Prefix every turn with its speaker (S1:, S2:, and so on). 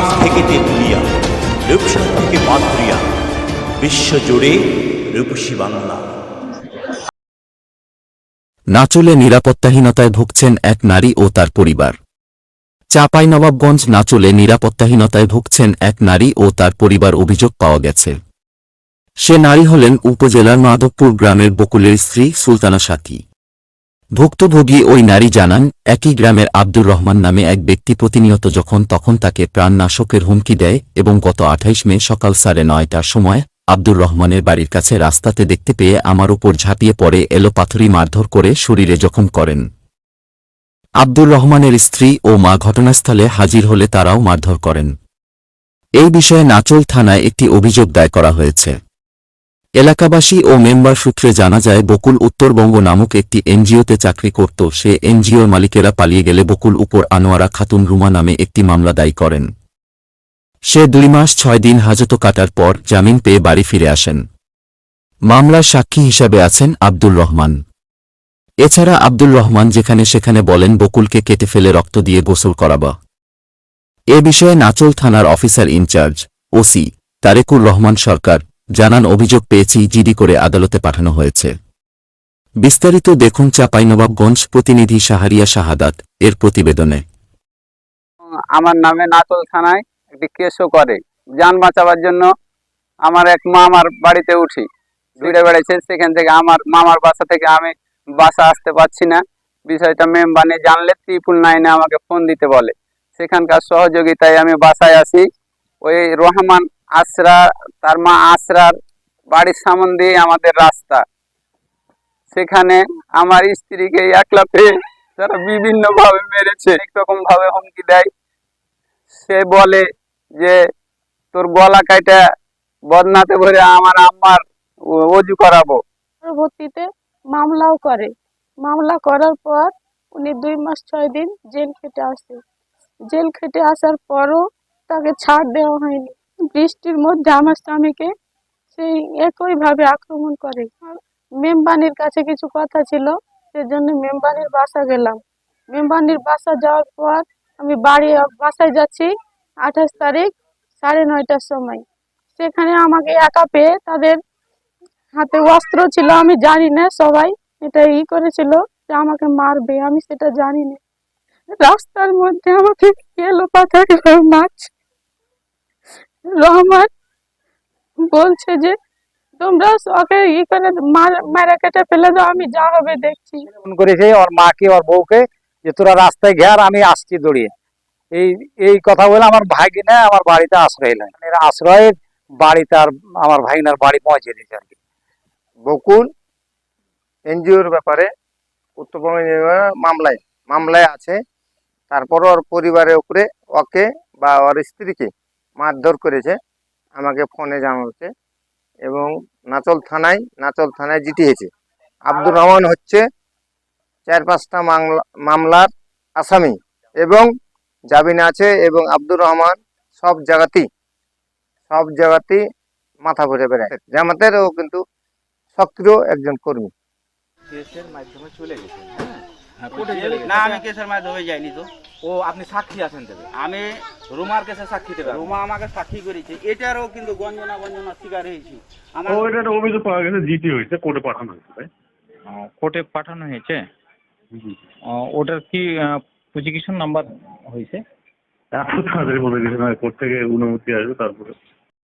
S1: টেকনাফ থেকে তেঁতুলিয়া রূপসা থেকে পাত্রিয়া বিশ্বজুড়ে রূপসী বাংলা।
S2: নাচলে নিরাপত্তাহীনতায় ভুগছেন এক নারী ও তার পরিবার। চাঁপাইনবাবগঞ্জ নাচলে নিরাপত্তাহীনতায় ভুগছেন এক নারী ও তার পরিবার অভিযোগ পাওয়া গেছে। সে নারী হলেন উপজেলার মাধবপুর গ্রামের বকুলের স্ত্রী সুলতানা সাথী ভুক্তভোগী ওই নারী জানান, একই গ্রামের আব্দুর রহমান নামে এক ব্যক্তি প্রতিনিয়ত যখন তখন তাকে প্রাণনাশকের হুমকি দেয় এবং গত আঠাইশ মে সকাল সাড়ে নয়টার সময় আব্দুর রহমানের বাড়ির কাছে রাস্তাতে দেখতে পেয়ে আমার উপর ঝাঁপিয়ে পড়ে এলো পাথরি মারধর করে শরীরে জখম করেন। আব্দুর রহমানের স্ত্রী ও মা ঘটনাস্থলে হাজির হলে তারাও মারধর করেন। এই বিষয়ে নাচল থানায় একটি অভিযোগ দায় করা হয়েছে। এলাকাবাসী ও মেম্বার সূত্রে জানা যায়, বকুল উত্তরবঙ্গ নামক একটি এনজিওতে চাকরি করত। সে এনজিওর মালিকেরা পালিয়ে গেলে বকুল উপর আনোয়ারা খাতুন রুমা নামে একটি মামলা দায়ী করেন। সে দুই মাস ছয় দিন হাজত কাটার পর জামিন পেয়ে বাড়ি ফিরে আসেন। মামলার সাক্ষী হিসাবে আছেন আব্দুল রহমান। এছাড়া আব্দুল রহমান যেখানে সেখানে বলেন, বকুলকে কেটে ফেলে রক্ত দিয়ে গোসল করাবা। এ বিষয়ে নাচল থানার officer in charge, OC Tarekur Rahman Sarkar জানান অভিযোগ পেয়েছি জিডি করে আদালতে পাঠানো হয়েছে। বিস্তারিত দেখুন চাঁপাইনবাবগঞ্জ প্রতিনিধি শাহারিয়া শাহাদাত এর প্রতিবেদনে।
S3: আমার নামে নাচল থানায় একটি কেসও করে। যান বাঁচাবার জন্য আমার এক মামার বাড়িতে উঠি। ঘুরে বেড়াইছে, সেখান থেকে আমার মামার বাসা থেকে আমি বাসা আসতে পারছি না। বিষয়টা মেম্বানে জানলে ত্রিপুল নাইনে আমাকে ফোন দিতে বলে। সেখানকার সহযোগিতায় আমি বাসায় আসি। ওই রহমান আশরা তার মা আশরার বাড়ির সামন দিয়ে আমাদের রাস্তা। সেখানে আমার স্ত্রীকে একলা পেয়ে তারা বিভিন্ন ভাবে মেরেছে রকম ভাবে হুমকি দেয়। সে বলে যে, তোর গলা কাইটা বদনাতে ভরে আমার আম্মার অজু করাবো।
S4: পরবর্তীতে মামলাও করে। মামলা করার পর উনি দুই মাস ছয় দিন জেল খেটে আসে। জেল খেটে আসার পরও তাকে ছাড় দেওয়া হয়নি। বৃষ্টির মধ্যে আমার স্বামীকে সেই একইভাবে আক্রমণ করে। মেম্বানির কাছে কিছু কথা ছিল, সেজন্য মেম্বানির বাসা গেলাম। মেম্বানির বাসা যাওয়ার পর আমি বাড়ি, বাসায় যাচ্ছি আঠাশ তারিখ সাড়ে নয়টার সময়। সেখানে আমাকে একা পেয়ে তাদের হাতে অস্ত্র ছিল, আমি জানি না, সবাই এটা ই করেছিল যে আমাকে মারবে, আমি সেটা জানি না। রাস্তার মধ্যে আমাকে এলো পাথারে নাচ রহমান বলছে যে, তোমরা ওকে করে মার- কেটে ফেলে দাও, আমি যা হবে দেখছি।
S5: ফোন করেছে ওর মাকে, ওর বউকে, যে, তোরা রাস্তায় ঘের, আমি আসছি দৌড়িয়ে। এই এই কথা বলে আমার ভাগিনা আমার বাড়িতে আশ্রয় নেয়। এরা আশ্রয়ের বাড়িতে আর আমার ভাগিনার বাড়ি পৌঁছে দিয়েছে আর কি।
S6: বকুল, এনজিওর ব্যাপারে উত্তরবঙ্গ মামলায় মামলায় আছে। তারপর ওর পরিবারের উপরে ওকে বা ওর স্ত্রীকে মারধর করেছে আমাকে ফোনে জানাচ্ছে এবং নাচল থানায় নাচল থানায় জিটি হয়েছে আব্দুর রহমান হচ্ছে চার পাঁচটা মামলার আসামি এবং জামিন আছে এবং আব্দুর রহমান সব জায়গাতেই সব জায়গাতেই মাথা ঘুরে বেড়ায়। জামাতেরও কিন্তু সক্রিয় একজন কর্মী।
S7: কেসের মাধ্যমে চলে গেছেন হ্যাঁ?
S8: হ্যাঁ, চলে গেছে।
S7: না আমি কেসের মাধ্যমে যাইনি তো।
S8: ও আপনি সাক্ষী আছেন দেবে
S7: আমি
S8: রুমার কাছে সাক্ষী দেবেন
S7: রুমা আমাকে সাক্ষী করেছে। এটারও কিন্তু গঞ্জনা গঞ্জনা শিকার হয়েছি। আমার
S9: ও এটা অভিযোগ পাওয়া গেছে জিটি হয়েছে কোর্টে পাঠানো হয়েছে তাই?
S10: কোর্টে পাঠানো হয়েছে? ওটার কি প্রসিকিউশন নাম্বার হয়েছে?
S9: এত তাড়াতাড়ি বলে দিয়েছে না কোর্ট থেকে অনুমতি আসবে তারপরে